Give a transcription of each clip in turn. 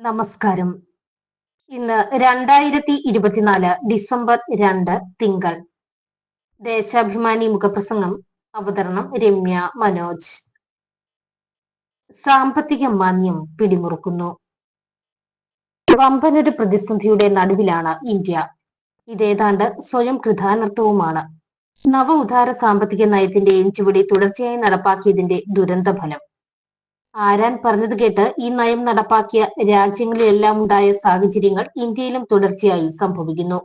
നമസ്കാരം. ഇന്ന് രണ്ടായിരത്തി ഇരുപത്തിനാല് ഡിസംബർ രണ്ട് തിങ്കൾ. ദേശാഭിമാനി മുഖപ്രസംഗം അവതരണം രമ്യ മനോജ്. സാമ്പത്തിക മാന്യം പിടിമുറുക്കുന്നു. വമ്പനൊരു പ്രതിസന്ധിയുടെ നടുവിലാണ് ഇന്ത്യ. ഇതേതാണ്ട് സ്വയം കൃതാനർത്ഥവുമാണ് നവ ഉദാര സാമ്പത്തിക നയത്തിന്റെയും ചുവടി തുടർച്ചയായി നടപ്പാക്കിയതിന്റെ ദുരന്ത ഫലം ആരാൻ പറഞ്ഞത് കേട്ട് ഈ നയം നടപ്പാക്കിയ രാജ്യങ്ങളിലെല്ലാം ഉണ്ടായ സാഹചര്യങ്ങൾ ഇന്ത്യയിലും തുടർച്ചയായി സംഭവിക്കുന്നു.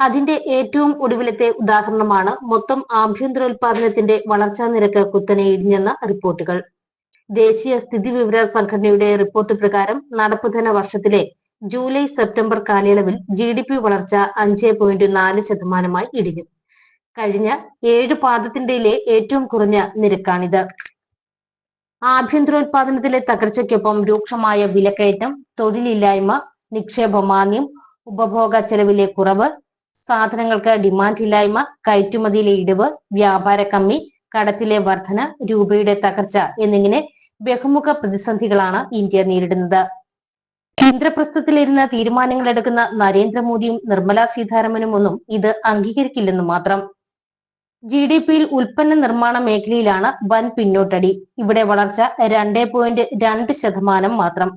അതിന്റെ ഏറ്റവും ഒടുവിലത്തെ ഉദാഹരണമാണ് മൊത്തം ആഭ്യന്തരോത്പാദനത്തിന്റെ വളർച്ചാ നിരക്ക് കുത്തനെ ഇടിഞ്ഞെന്ന റിപ്പോർട്ടുകൾ. ദേശീയ സ്ഥിതിവിവര സംഘടനയുടെ റിപ്പോർട്ട് പ്രകാരം നടപ്പുധന വർഷത്തിലെ ജൂലൈ സെപ്റ്റംബർ കാലയളവിൽ ജി ഡി പി വളർച്ച അഞ്ച് പോയിന്റ് നാല് ശതമാനമായി ഇടിഞ്ഞു. കഴിഞ്ഞ ഏഴ് പാദത്തിന്റെയിലെ ഏറ്റവും കുറഞ്ഞ നിരക്കാണിത്. ആഭ്യന്തരോത്പാദനത്തിലെ തകർച്ചയ്ക്കൊപ്പം രൂക്ഷമായ വിലക്കയറ്റം തൊഴിലില്ലായ്മ നിക്ഷേപ മാന്യം ഉപഭോഗ ചെലവിലെ കുറവ് സാധനങ്ങൾക്ക് ഡിമാൻഡ് ഇല്ലായ്മ കയറ്റുമതിയിലെ ഇടിവ് വ്യാപാര കമ്മി കടത്തിലെ വർധന രൂപയുടെ തകർച്ച എന്നിങ്ങനെ ബഹുമുഖ പ്രതിസന്ധികളാണ് ഇന്ത്യ നേരിടുന്നത്. കേന്ദ്രപ്രസ്ഥത്തിലിരുന്ന് തീരുമാനങ്ങൾ എടുക്കുന്ന നരേന്ദ്രമോദിയും നിർമ്മല സീതാരാമനും ഒന്നും ഇത് അംഗീകരിക്കില്ലെന്ന് മാത്രം. ജി ഡി പിയിൽ ഉൽപ്പന്ന നിർമ്മാണ മേഖലയിലാണ് വൻ പിന്നോട്ടടി. ഇവിടെ വളർച്ച രണ്ട് പോയിന്റ് രണ്ട് ശതമാനം മാത്രം.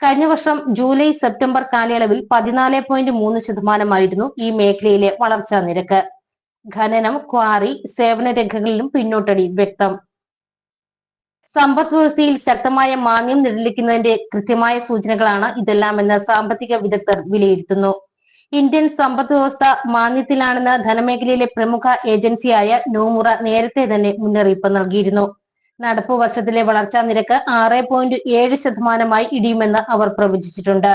കഴിഞ്ഞ വർഷം ജൂലൈ സെപ്റ്റംബർ കാലയളവിൽ പതിനാല് പോയിന്റ് മൂന്ന് ശതമാനമായിരുന്നു ഈ മേഖലയിലെ വളർച്ചാ നിരക്ക്. ഖനനം ക്വാറി സേവന രംഗങ്ങളിലും പിന്നോട്ടടി വ്യക്തം. സമ്പദ് വ്യവസ്ഥയിൽ ശക്തമായ മാന്യം നിഴലിക്കുന്നതിന്റെ കൃത്യമായ സൂചനകളാണ് ഇതെല്ലാമെന്ന് സാമ്പത്തിക വിദഗ്ധർ വിലയിരുത്തുന്നു. ഇന്ത്യൻ സമ്പദ് വ്യവസ്ഥ മാന്യത്തിലാണെന്ന് ധനമേഖലയിലെ പ്രമുഖ ഏജൻസിയായ നോമുറ നേരത്തെ തന്നെ മുന്നറിയിപ്പ് നൽകിയിരുന്നു. നടപ്പ് വർഷത്തിലെ വളർച്ചാ നിരക്ക് ആറ് പോയിന്റ് ഏഴ് ശതമാനമായി ഇടിയുമെന്ന് അവർ പ്രവചിച്ചിട്ടുണ്ട്.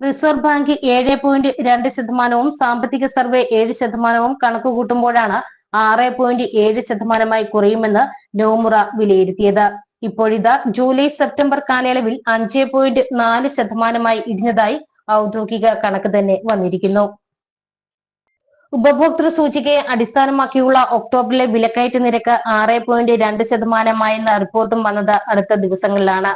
റിസർവ് ബാങ്ക് ഏഴ് പോയിന്റ് രണ്ട് ശതമാനവും സാമ്പത്തിക സർവേ ഏഴ് ശതമാനവും കണക്ക് കൂട്ടുമ്പോഴാണ് ആറ് പോയിന്റ് ഏഴ് ശതമാനമായി കുറയുമെന്ന് നോമുറ വിലയിരുത്തിയത്. ഇപ്പോഴിതാ ജൂലൈ സെപ്റ്റംബർ കാലയളവിൽ അഞ്ച് പോയിന്റ് നാല് ശതമാനമായി ഇടിഞ്ഞതായി ഔദ്യോഗിക കണക്ക് തന്നെ വന്നിരിക്കുന്നു. ഉപഭോക്തൃ സൂചികയെ അടിസ്ഥാനമാക്കിയുള്ള ഒക്ടോബറിലെ വിലക്കയറ്റ നിരക്ക് ആറ് പോയിന്റ് രണ്ട് ശതമാനമായെന്ന റിപ്പോർട്ടും വന്നത് അടുത്ത ദിവസങ്ങളിലാണ്.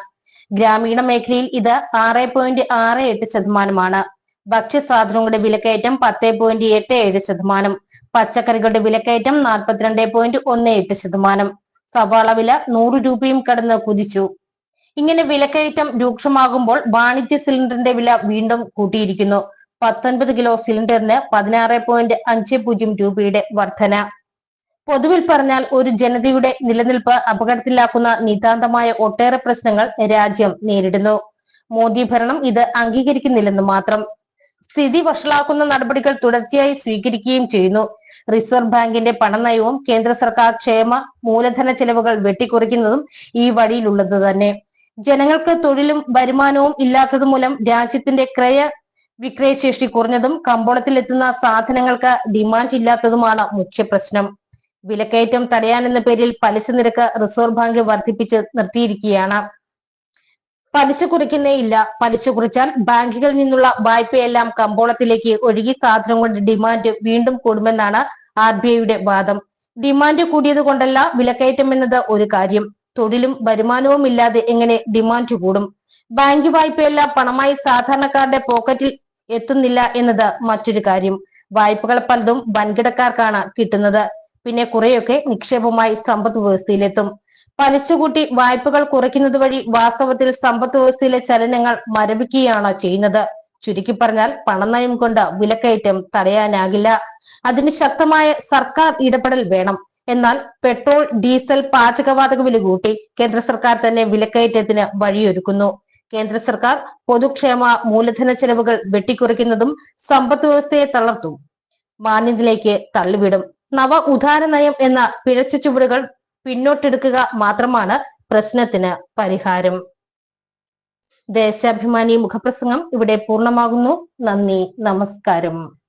ഗ്രാമീണ മേഖലയിൽ ഇത് ആറ് പോയിന്റ് ആറ് എട്ട് ശതമാനമാണ്. ഭക്ഷ്യസാധനങ്ങളുടെ വിലക്കയറ്റം പത്ത് പോയിന്റ് എട്ട് ഏഴ് ശതമാനം. പച്ചക്കറികളുടെ വിലക്കയറ്റം നാൽപ്പത്തിരണ്ട് പോയിന്റ് ഒന്ന് എട്ട് ശതമാനം. സവാള വില നൂറ് രൂപയും കടന്ന് കുതിച്ചു. ഇങ്ങനെ വിലക്കയറ്റം രൂക്ഷമാകുമ്പോൾ വാണിജ്യ സിലിണ്ടറിന്റെ വില വീണ്ടും കൂട്ടിയിരിക്കുന്നു. പത്തൊൻപത് കിലോ സിലിണ്ടറിന് പതിനാറ് പോയിന്റ് അഞ്ച് പൂജ്യം രൂപയുടെ വർധന. പൊതുവിൽ പറഞ്ഞാൽ ഒരു ജനതയുടെ നിലനിൽപ്പ് അപകടത്തിലാക്കുന്ന നിതാന്തമായ ഒട്ടേറെ പ്രശ്നങ്ങൾ രാജ്യം നേരിടുന്നു. മോദി ഭരണം ഇത് അംഗീകരിക്കുന്നില്ലെന്ന് മാത്രം. സ്ഥിതി വഷളാക്കുന്ന നടപടികൾ തുടർച്ചയായി സ്വീകരിക്കുകയും ചെയ്യുന്നു. റിസർവ് ബാങ്കിന്റെ പണനയവും കേന്ദ്ര സർക്കാർ ക്ഷേമ മൂലധന ചെലവുകൾ വെട്ടിക്കുറയ്ക്കുന്നതും ഈ വഴിയിലുള്ളത് തന്നെ. ജനങ്ങൾക്ക് തൊഴിലും വരുമാനവും ഇല്ലാത്തത് മൂലം രാജ്യത്തിന്റെ ക്രയ വിക്രയശേഷി കുറഞ്ഞതും കമ്പോളത്തിലെത്തുന്ന സാധനങ്ങൾക്ക് ഡിമാൻഡ് ഇല്ലാത്തതുമാണ് മുഖ്യ പ്രശ്നം. വിലക്കയറ്റം തടയാനെന്ന പേരിൽ പലിശ നിരക്ക് റിസർവ് ബാങ്ക് വർദ്ധിപ്പിച്ച് നിർത്തിയിരിക്കുകയാണ്. പലിശ കുറയ്ക്കുന്നേ ഇല്ല. പലിശ കുറച്ചാൽ ബാങ്കുകളിൽ നിന്നുള്ള വായ്പയെല്ലാം കമ്പോളത്തിലേക്ക് ഒഴുകി സാധനം കൊണ്ട് ഡിമാൻഡ് വീണ്ടും കൂടുമെന്നാണ് ആർ ബി ഐയുടെ വാദം. ഡിമാൻഡ് കൂടിയത് കൊണ്ടല്ല വിലക്കയറ്റം എന്നത് ഒരു കാര്യം. തൊഴിലും വരുമാനവും ഇല്ലാതെ എങ്ങനെ ഡിമാൻഡ് കൂടും? ബാങ്ക് വായ്പയെല്ലാം പണമായി സാധാരണക്കാരുടെ പോക്കറ്റിൽ എത്തുന്നില്ല എന്നത് മറ്റൊരു കാര്യം. വായ്പകൾ പലതും വൻകിടക്കാർക്കാണ് കിട്ടുന്നത്. പിന്നെ കുറെയൊക്കെ നിക്ഷേപമായി സമ്പദ് വ്യവസ്ഥയിലെത്തും. പലിശ കൂട്ടി വായ്പകൾ കുറയ്ക്കുന്നത് വഴി വാസ്തവത്തിൽ സമ്പദ് വ്യവസ്ഥയിലെ ചലനങ്ങൾ മരവിക്കുകയാണ് ചെയ്യുന്നത്. ചുരുക്കി പറഞ്ഞാൽ പണനയം കൊണ്ട് വിലക്കയറ്റം തടയാനാകില്ല. അതിന് ശക്തമായ സർക്കാർ ഇടപെടൽ വേണം. എന്നാൽ പെട്രോൾ ഡീസൽ പാചകവാതക വില കൂട്ടി കേന്ദ്ര സർക്കാർ തന്നെ വിലക്കയറ്റത്തിന് വഴിയൊരുക്കുന്നു. കേന്ദ്ര സർക്കാർ പൊതുക്ഷേമ മൂലധന ചെലവുകൾ വെട്ടിക്കുറയ്ക്കുന്നതും സമ്പദ് വ്യവസ്ഥയെ തളർത്തും. മാന്യത്തിലേക്ക് തള്ളിവിടും. നവ ഉദാര നയം എന്ന പിഴച്ച ചുവടുകൾ പിന്നോട്ടെടുക്കുക മാത്രമാണ് പ്രശ്നത്തിന് പരിഹാരം. ദേശാഭിമാനി മുഖപ്രസംഗം ഇവിടെ പൂർണമാകുന്നു. നന്ദി നമസ്കാരം.